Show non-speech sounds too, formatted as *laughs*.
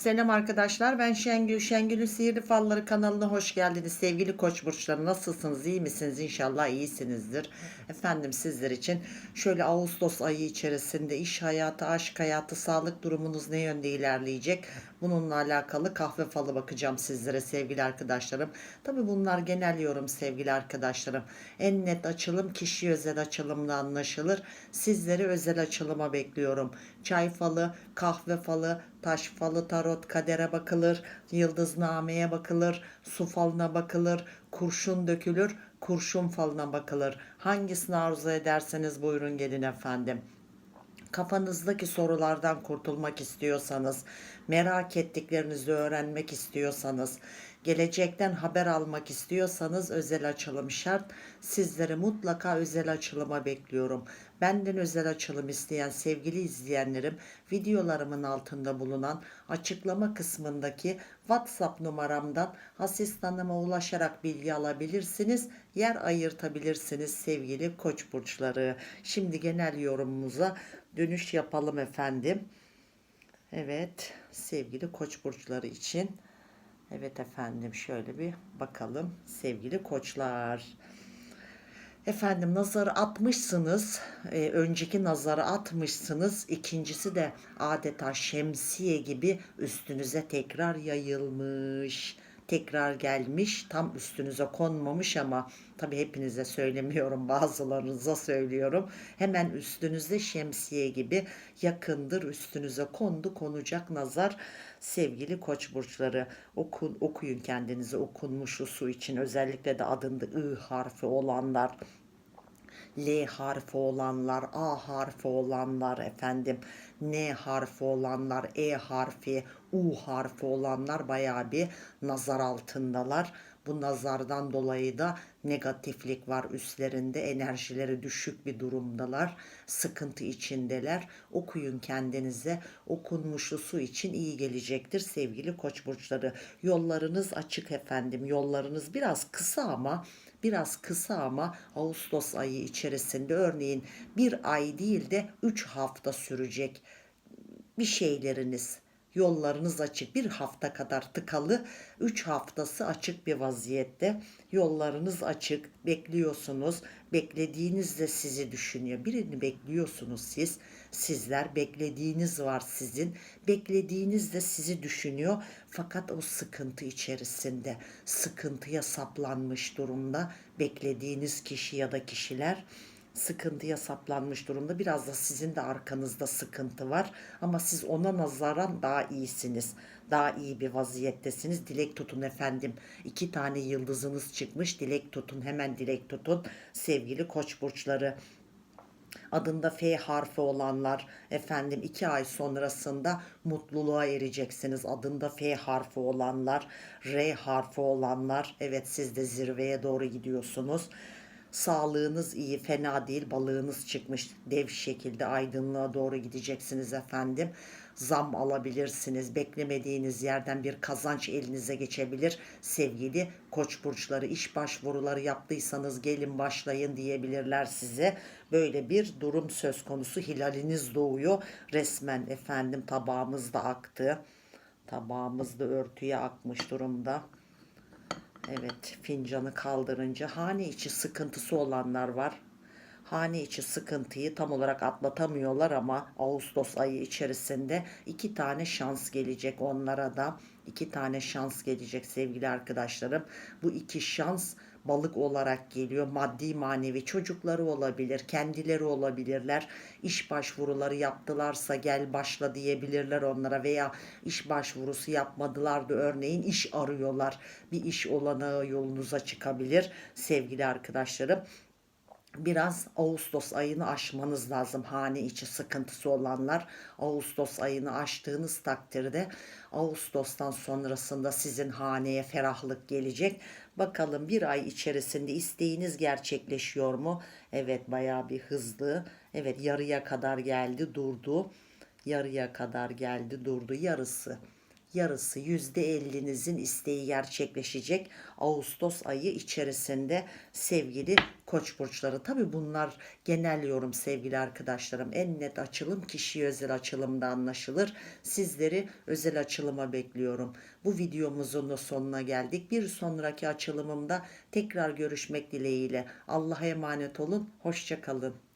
Selam arkadaşlar ben Şengül. Şengül'ün Sihirli Falları kanalına hoş geldiniz. Sevgili koç burçları nasılsınız? iyi misiniz? İnşallah iyisinizdir. Efendim sizler için şöyle Ağustos ayı içerisinde iş hayatı, aşk hayatı, sağlık durumunuz ne yönde ilerleyecek? Bununla alakalı kahve falı bakacağım sizlere sevgili arkadaşlarım. Tabi bunlar genel yorum sevgili arkadaşlarım. En net açılım kişi özel açılımla anlaşılır. Sizleri özel açılıma bekliyorum. Çay falı, kahve falı, taş falı, tarot, kadere bakılır, yıldıznameye bakılır, su falına bakılır, kurşun dökülür, kurşun falına bakılır. Hangisini arzu ederseniz buyurun gelin efendim kafanızdaki sorulardan kurtulmak istiyorsanız, merak ettiklerinizi öğrenmek istiyorsanız, gelecekten haber almak istiyorsanız özel açılım şart. Sizleri mutlaka özel açılıma bekliyorum. Benden özel açılım isteyen sevgili izleyenlerim, videolarımın altında bulunan açıklama kısmındaki WhatsApp numaramdan asistanıma ulaşarak bilgi alabilirsiniz. Yer ayırtabilirsiniz sevgili koç burçları. Şimdi genel yorumumuza dönüş yapalım efendim. Evet sevgili koç burçları için. Evet efendim şöyle bir bakalım sevgili koçlar. Efendim nazarı atmışsınız. Ee, önceki nazarı atmışsınız. İkincisi de adeta şemsiye gibi üstünüze tekrar yayılmış. Tekrar gelmiş. Tam üstünüze konmamış ama tabi hepinize söylemiyorum. *laughs* Bazılarınıza söylüyorum. Hemen üstünüzde şemsiye gibi yakındır. Üstünüze kondu konacak nazar. Sevgili koç burçları okun, okuyun kendinizi okunmuş su için özellikle de adında I harfi olanlar L harfi olanlar, A harfi olanlar efendim, N harfi olanlar, E harfi, U harfi olanlar bayağı bir nazar altındalar. Bu nazardan dolayı da negatiflik var. Üstlerinde, enerjileri düşük bir durumdalar, sıkıntı içindeler. Okuyun kendinize, okunmuşu su için iyi gelecektir sevgili koç burçları. Yollarınız açık efendim, yollarınız biraz kısa ama biraz kısa ama Ağustos ayı içerisinde örneğin bir ay değil de 3 hafta sürecek bir şeyleriniz yollarınız açık. Bir hafta kadar tıkalı 3 haftası açık bir vaziyette. Yollarınız açık. Bekliyorsunuz. Beklediğiniz de sizi düşünüyor. Birini bekliyorsunuz siz. Sizler beklediğiniz var sizin. Beklediğiniz de sizi düşünüyor. Fakat o sıkıntı içerisinde sıkıntıya saplanmış durumda beklediğiniz kişi ya da kişiler sıkıntıya saplanmış durumda. Biraz da sizin de arkanızda sıkıntı var ama siz ona nazaran daha iyisiniz. Daha iyi bir vaziyettesiniz. Dilek tutun efendim. İki tane yıldızınız çıkmış. Dilek tutun. Hemen dilek tutun. Sevgili koç burçları adında F harfi olanlar efendim iki ay sonrasında mutluluğa ereceksiniz. Adında F harfi olanlar, R harfi olanlar evet siz de zirveye doğru gidiyorsunuz. Sağlığınız iyi, fena değil. Balığınız çıkmış dev şekilde aydınlığa doğru gideceksiniz efendim. Zam alabilirsiniz. Beklemediğiniz yerden bir kazanç elinize geçebilir. Sevgili koç burçları iş başvuruları yaptıysanız gelin başlayın diyebilirler size. Böyle bir durum söz konusu. Hilaliniz doğuyor. Resmen efendim tabağımız da aktı. Tabağımız da örtüye akmış durumda. Evet fincanı kaldırınca hane içi sıkıntısı olanlar var. Hane içi sıkıntıyı tam olarak atlatamıyorlar ama Ağustos ayı içerisinde iki tane şans gelecek onlara da. iki tane şans gelecek sevgili arkadaşlarım. Bu iki şans balık olarak geliyor. Maddi manevi çocukları olabilir, kendileri olabilirler. İş başvuruları yaptılarsa gel başla diyebilirler onlara veya iş başvurusu yapmadılar da örneğin iş arıyorlar. Bir iş olanağı yolunuza çıkabilir sevgili arkadaşlarım biraz Ağustos ayını aşmanız lazım. Hane içi sıkıntısı olanlar Ağustos ayını aştığınız takdirde Ağustos'tan sonrasında sizin haneye ferahlık gelecek. Bakalım bir ay içerisinde isteğiniz gerçekleşiyor mu? Evet bayağı bir hızlı. Evet yarıya kadar geldi durdu. Yarıya kadar geldi durdu yarısı. Yarısı %50'nizin isteği gerçekleşecek Ağustos ayı içerisinde sevgili koç burçları. Tabi bunlar genel yorum sevgili arkadaşlarım. En net açılım kişiye özel açılımda anlaşılır. Sizleri özel açılıma bekliyorum. Bu videomuzun da sonuna geldik. Bir sonraki açılımımda tekrar görüşmek dileğiyle. Allah'a emanet olun. Hoşçakalın.